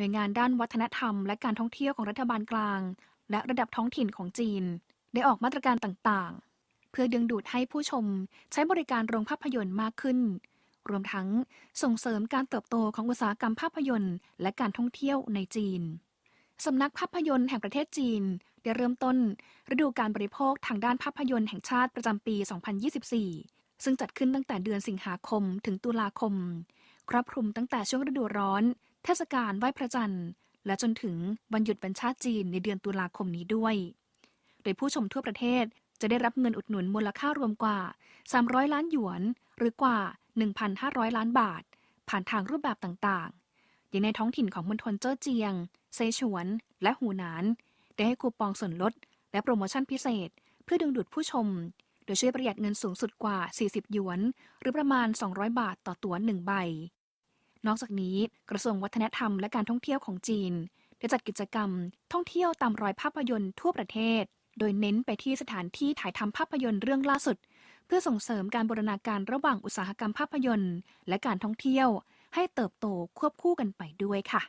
น่วยงานด้านวัฒนธรรมและการท่องเที่ยวของรัฐบาลกลาง และระดับท้องถิ่นของจีน ได้ออกมาตรการต่างๆ เพื่อดึงดูดให้ผู้ชมใช้บริการโรงภาพยนตร์มากขึ้น รวมทั้งส่งเสริมการเติบโตของอุตสาหกรรมภาพยนตร์และการท่องเที่ยวในจีนสำนักภาพยนตร์แห่งประเทศจีน ได้เริ่มต้น ฤดูการบริโภคทางด้านภาพยนตร์แห่งชาติประจำปี 2024 ซึ่งจัดขึ้นตั้งแต่เดือนสิงหาคมถึงตุลาคม ครอบคลุมตั้งแต่ช่วงฤดูร้อน เทศกาลไหว้พระจันทร์ และจนถึงวันหยุดบรรชาจีนในเดือนตุลาคมนี้ด้วย โดยผู้ชมทั่วประเทศจะได้รับเงินอุดหนุนมูลค่ารวมกว่า 300 ล้านหยวน หรือกว่า 1,500 ล้านบาท ผ่านทางรูปแบบต่างๆ อย่างในท้องถิ่นของมณฑลเจ้อเจียง เซฉวน และหูหนาน ได้ให้คูปองส่วนลด และโปรโมชั่นพิเศษ เพื่อดึงดูดผู้ชม โดยช่วยประหยัดเงินสูงสุดกว่า 40 หยวน หรือประมาณ 200 บาทต่อตั๋ว1ใบ นอกจากนี้กระทรวงวัฒนธรรมและการท่องเที่ยวของจีนได้จัดกิจกรรม ท่องเที่ยวตามรอยภาพยนตร์ทั่วประเทศ โดยเน้นไปที่สถานที่ถ่ายทำภาพยนตร์เรื่องล่าสุด เพื่อส่งเสริมการบูรณาการระหว่างอุตสาหกรรมภาพยนตร์ และการท่องเที่ยว ให้เติบโตควบคู่กันไปด้วยค่ะ